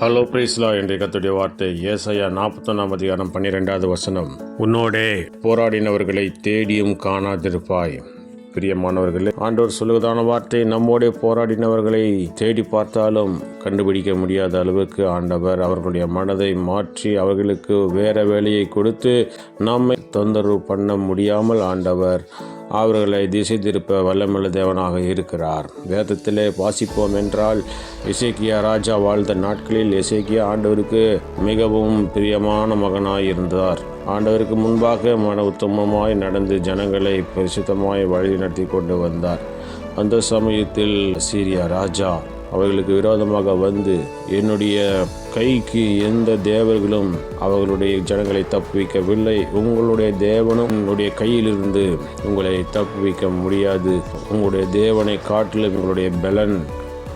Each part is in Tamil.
ஹலோ பிரைஸ்லா என்ற கத்துடைய வார்த்தை ஏசாயா நாற்பத்தொன்னாம் அதிகாரம் பன்னிரெண்டாவது வசனம். உன்னோடே. போராடினவர்களை தேடியும் காணாதிருப்பாய். பிரியமானவர்களே ஆண்டவர் சொல்லுவதான வார்த்தை நம்மோடே போராடினவர்களை தேடி பார்த்தாலும் கண்டுபிடிக்க முடியாத அளவுக்கு ஆண்டவர் அவர்களுடைய மனதை மாற்றி அவர்களுக்கு வேற வேலையை கொடுத்து நம்மை தொந்தரவு பண்ண முடியாமல் ஆண்டவர் அவர்களை திசை திருப்ப வல்லமுள்ள தேவனாக இருக்கிறார். வேதத்திலே வாசிப்போம் என்றால் இசைக்கியா ராஜா வாழ்ந்த நாட்களில் இசைக்கியா ஆண்டவருக்கு மிகவும் பிரியமான மகனாய் இருந்தார். ஆண்டவருக்கு முன்பாக மன உத்தமமாய் நடந்து ஜனங்களை பரிசுத்தமாய் வழி நடத்தி கொண்டு வந்தார். அந்த சமயத்தில் சீரியா ராஜா அவர்களுக்கு விரோதமாக வந்து என்னுடைய கைக்கு எந்த தேவர்களும் அவர்களுடைய ஜனங்களை தப்புவிக்கவில்லை. உங்களுடைய தேவனும் உங்களுடைய கையிலிருந்து உங்களை தப்புவிக்க முடியாது. உங்களுடைய தேவனை காட்டிலும் உங்களுடைய பலன்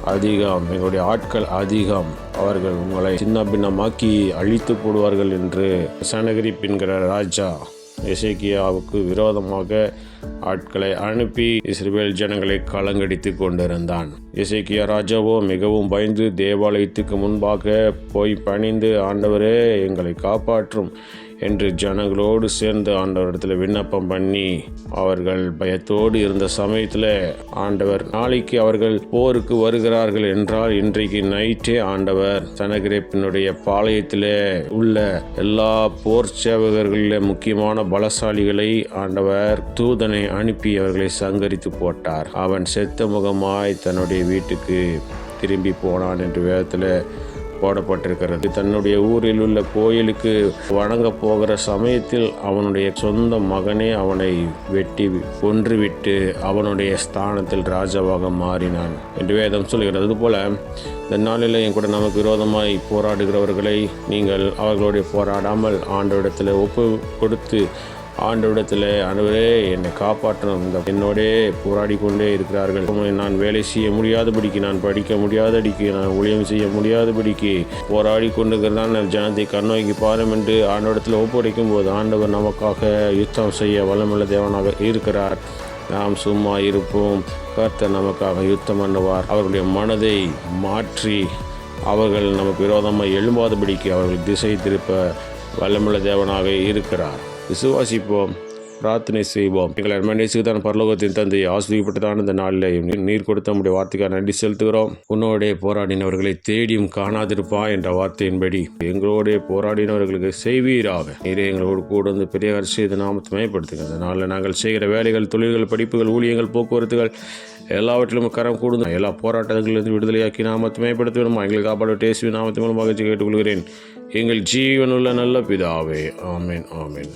அதிகம் எங்களுடைய ஆட்கள் அதிகம். அவர்கள் உங்களை சின்ன பின்னமாக்கி அழித்து போடுவார்கள் என்று சனகிரிப் என்கிற ராஜா இசைக்கியாவுக்கு விரோதமாக ஆட்களை அனுப்பி இஸ்ரேல் ஜனங்களை கலங்கடித்து கொண்டிருந்தான். இசைக்கிய ராஜாவோ மிகவும் பயந்து தேவாலயத்துக்கு முன்பாக போய் பணிந்து ஆண்டவரே எங்களை காப்பாற்றும். என்று ஜனங்களோடு சேர்ந்து ஆண்டவரிடத்தில் விண்ணப்பம் பண்ணி அவர்கள் பயத்தோடு இருந்த சமயத்தில் ஆண்டவர் நாளைக்கு அவர்கள் போருக்கு வருகிறார்கள் என்றால் இன்றைக்கு நைட்டே ஆண்டவர் சனகிரேப்பினுடைய பாளையத்தில் உள்ள எல்லா போர் சேவகர்களில் முக்கியமான பலசாலிகளை ஆண்டவர் தூதனை அனுப்பி அவர்களை சங்கரித்து போட்டார். அவன் செத்த முகமாய் தன்னுடைய வீட்டுக்கு திரும்பி போனான் என்று வேதத்தில் போடப்பட்டிருக்கிறது. தன்னுடைய ஊரில் உள்ள கோயிலுக்கு வணங்க போகிற சமயத்தில் அவனுடைய சொந்த மகனே அவனை வெட்டி கொன்றுவிட்டு அவனுடைய ஸ்தானத்தில் ராஜாவாக மாறினான் என்று வேதம் சொல்கிறது. அதுபோல இந்த நாளில் என் கூட நமக்கு விரோதமாய் போராடுகிறவர்களை நீங்கள் அவர்களுடைய போராடாமல் ஆண்டோடத்தில் ஒப்பு கொடுத்து ஆண்டவிடத்தில் ஆண்டவரே என்னை காப்பாற்றணும். இந்த என்னோடே போராடி கொண்டே இருக்கிறார்கள். நான் வேலை செய்ய முடியாதபடிக்கு நான் படிக்க முடியாதபடிக்கு நான் ஊழியம் செய்ய முடியாதபடிக்கு போராடி கொண்டிருக்கிறதான் ஜனத்தை கண்ணோக்கி பாரும் என்று ஆண்டவிடத்தில் ஒப்படைக்கும் போது ஆண்டவர் நமக்காக யுத்தம் செய்ய வளமுள்ள தேவனாக இருக்கிறார். நாம் சும்மா இருப்போம். கர்த்தர் நமக்காக யுத்தம் பண்ணுவார். அவர்களுடைய மனதை மாற்றி அவர்கள் நமக்கு விரோதமாக எழும்பாதபடிக்கு அவர்கள் திசை திருப்ப வல்லமுள்ள தேவனாக இருக்கிறார். விசுவாசிப்போம் பிரார்த்தனை செய்வோம். எங்கள் அருமனேசுக்கு தான் பரலோகத்தின் தந்தை ஆசிரியப்பட்டதான இந்த நாளில் நீர் கொடுத்த நம்முடைய வார்த்தைக்காக நன்றி செலுத்துகிறோம். உன்னோடைய போராடினவர்களை தேடியும் காணாதிருப்பா என்ற வார்த்தையின்படி எங்களோடே போராடினவர்களுக்கு செய்வீராக. நீரே எங்களோடு கூட வந்து பெரிய அரசு இதை நாமத்தை மேம்படுத்துங்க இந்த நாளில் நாங்கள் செய்கிற வேலைகள் தொழில்கள் படிப்புகள் ஊழியங்கள் போக்குவரத்துகள் எல்லாவற்றிலும் கரம் கூடுங்க எல்லா போராட்டங்களிலிருந்து விடுதலையாக்கி நாமத்தை மேம்படுத்த எங்களுக்கு காப்பாடு டேஸ்வி நாமத்தை மூலமாக கேட்டுக்கொள்கிறேன் எங்கள் ஜீவனுள்ள நல்ல பிதாவே. ஆமேன் ஆமேன்.